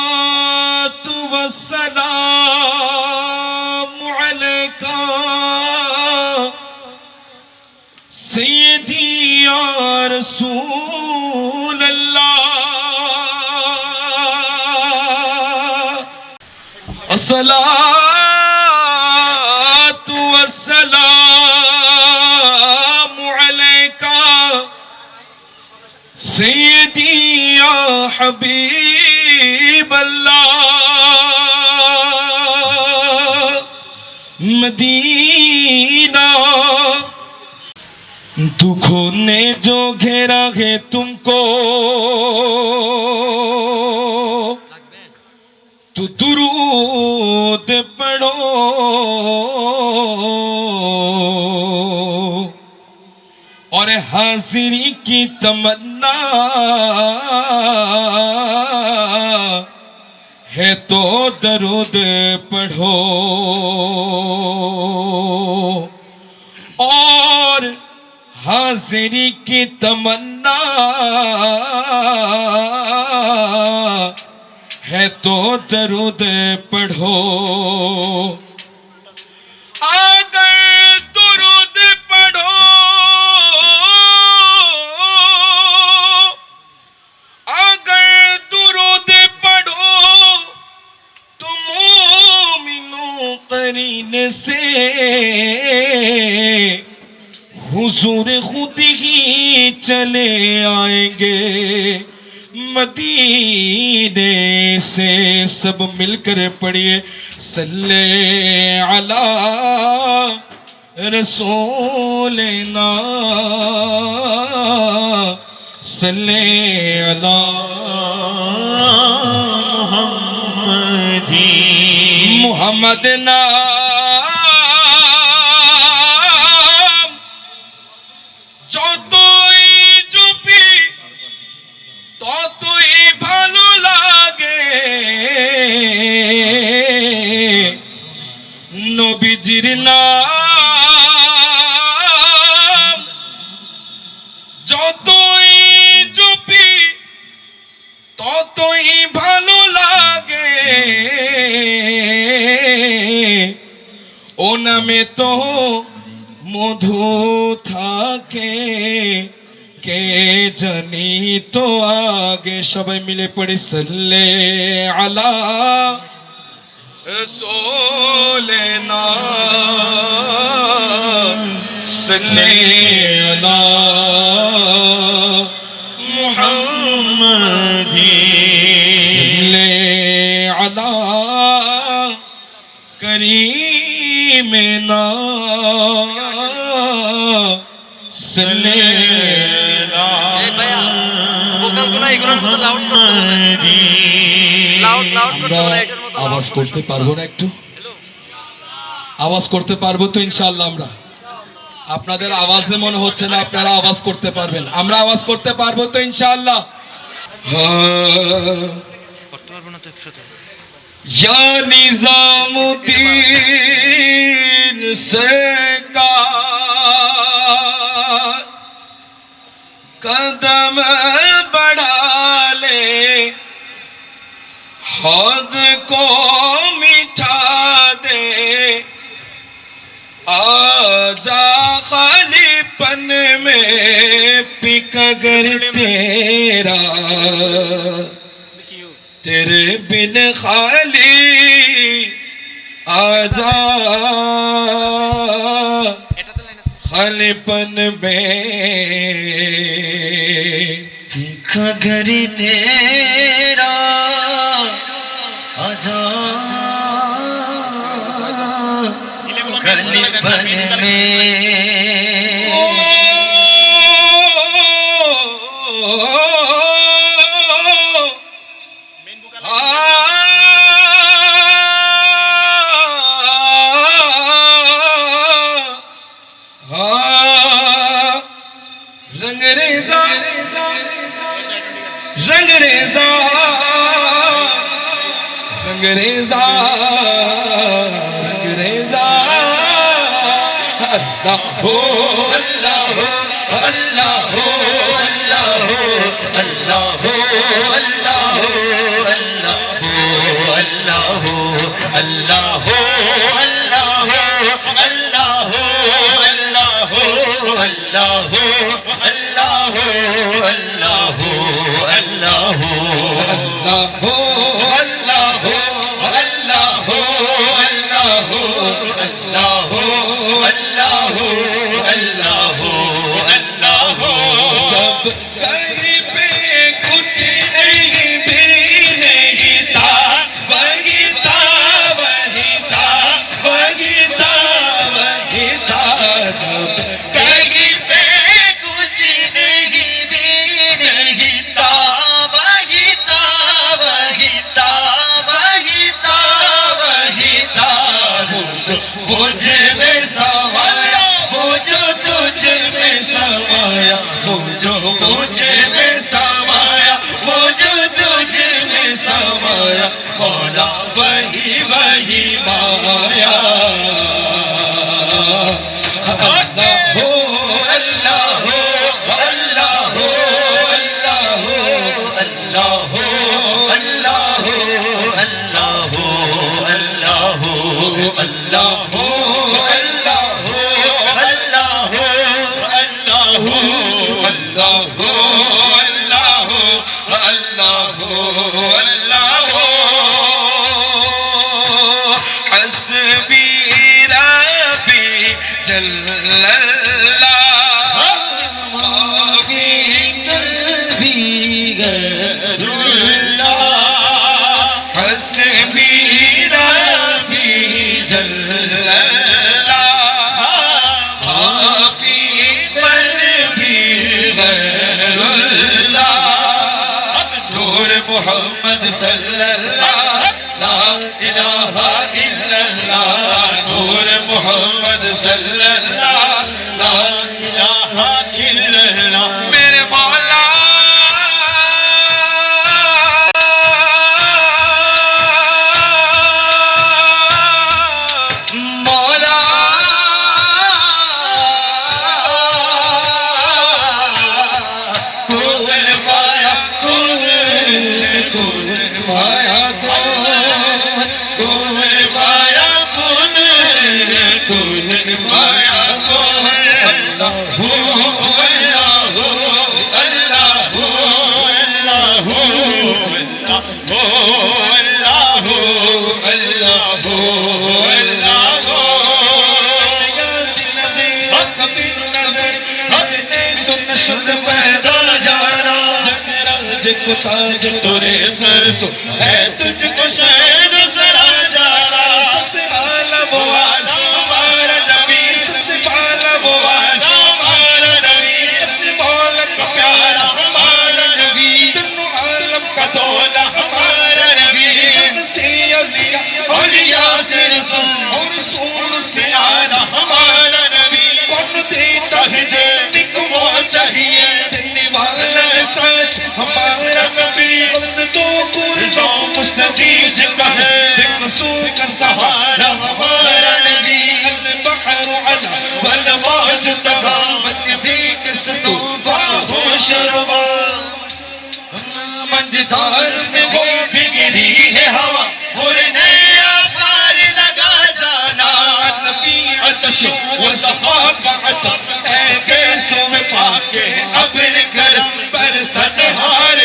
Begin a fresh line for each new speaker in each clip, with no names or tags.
الصلاة والسلام عليك سيدي يا رسول الله الصلاة سيدي يا حبيب الله مدینہ دکھوں نے جو گھیرا ہے تم کو تو درود پڑھو اور حاضری کی تمنا ہے تو درود پڑھو۔ اور حاضری کی تمنا ہے تو درود پڑھو۔ قرین سے حضور خود ہی چلے آئیں گے مدینے سے سب مل کر پڑھئے صلی علی رسولنا صلی علی محمدی جی মোহাম্মদ নাম। যতই জপি ততই ভালো লাগে। নবীজির না ও নামে তো মধু থাকে, কে জানি তো আগে? সবাই মিলে পড়ি, সাল্লে আলা রসোলে না, সাল্লে আলা মুহাম্মাদি আওয়াজ করতে পারব না একটু? আওয়াজ করতে পারব তো ইনশাল্লাহ আমরা। আপনাদের আওয়াজে মনে হচ্ছে না আপনারা আওয়াজ করতে পারবেন। আমরা আওয়াজ করতে পারব তো ইনশাল্লাহ
করতে পারব না তো একসাথে।
دین سے قدم بڑھا لے، حد کو مٹھا دے۔ آجا خالی پن میں پک گر تیرا، تیرے بن خالی آجا خلپن میں تیکھا گھر تیرا آجا خلپن میں رنگریزا رنگریزا رنگریزا اللہ ہو اللہ ہو اللہ ہو اللہ ہو اللہ ہو اللہ ہو اللہ ہو اللہ ہو اللہ ہو اللہ ہو اللہ ہو اللہ ہو اللہ ہو Oh. ہو الا ہو اہ اللہ ہوس میرا بھی چل لاہ رس میرا بھی
چل محمد صلى الله لا إله إلا الله نور محمد صلى الله کا ہو اللہ ہو
اللہ ہو اللہ ہو ہے تجھ کو شاہ सोन पाके
अपन गरम
पर सनहार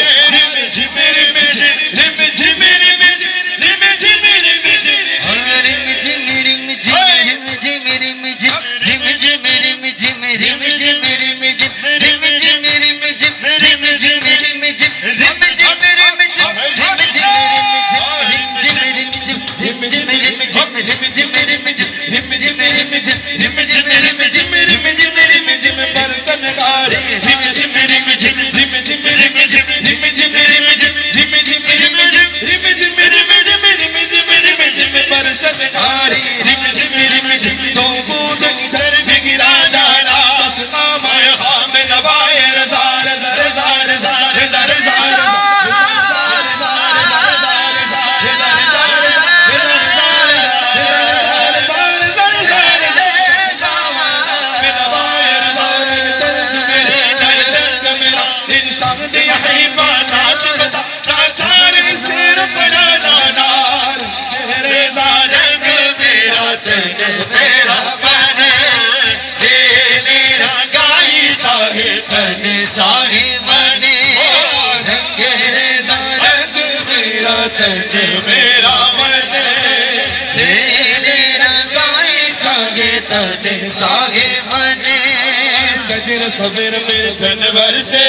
सजर सवेर मेरे धनवर से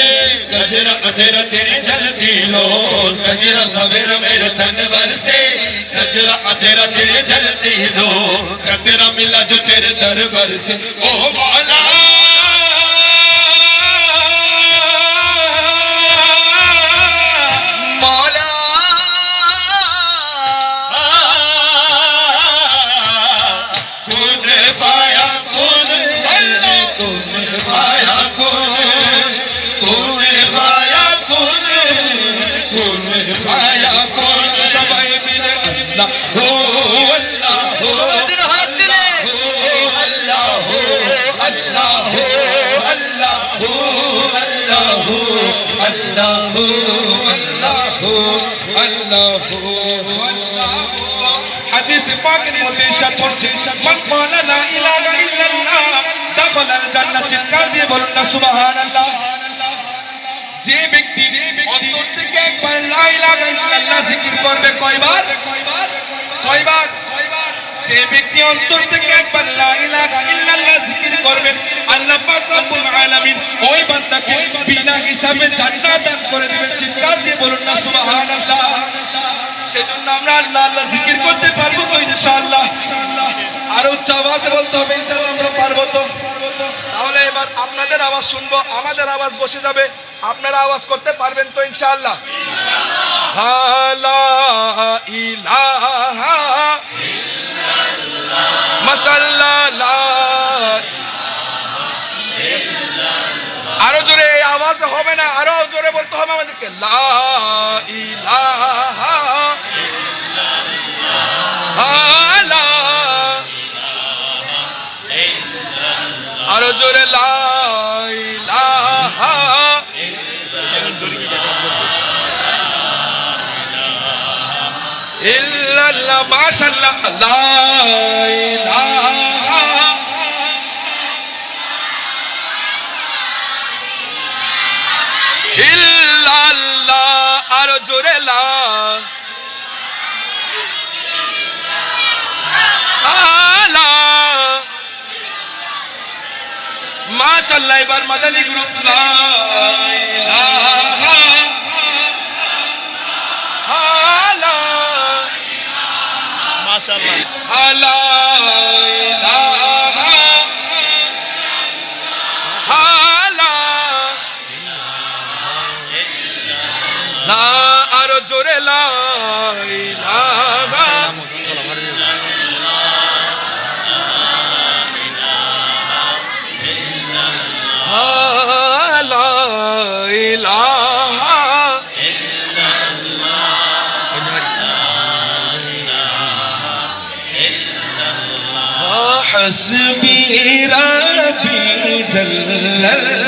सजर अधेर तेरे जलती लो
सजर सवेर मेरे धनवर से
सजर अधेर तेरे जलती लो कतरा मिला जो तेरे दरबर से ओ वाला حدیث پاک نے ہمیشہ پہنچے من قال سبحان اللہ যে ব্যক্তি অন্তর থেকে একবার লা ইলাহা ইল্লাল্লাহ জিকির করবে কয়বার? কয়বার? যে ব্যক্তি অন্তর থেকে একবার লা ইলাহা ইল্লাল্লাহ জিকির করবে আল্লাহ পাক রব্বুল আলামিন ওই বান্দাকে বিনা হিসাবে জান্নাত দান করে দিবেন। চিৎকার দিয়ে বলুন না সুবহানাল্লাহ। সেজন্য আমরা আল্লাহ আল্লাহ জিকির করতে পারব তো ইনশাআল্লাহ। আর উচ্চ আওয়াজে বলতে হবে ইনশাআল্লাহ আমরা পারব তো। এবার আপনাদের আওয়াজ শুনব, আমাদের আওয়াজ বসে যাবে। আপনারা আওয়াজ করতে পারবেন তো ইনশাআল্লাহ। আরও জোরে আওয়াজ হবে না, আরও জোরে বলতে হবে আমাদেরকে। লা ইলাহা জোরে ইল্লাল্লাহ মাশাআল্লাহ লা ইলাহা ইল্লাল্লাহ আরও জোরে লা মাশাআল্লাহ এবার মাদানী গ্রুপ লা আরও জোরে লা حسبي ربي جل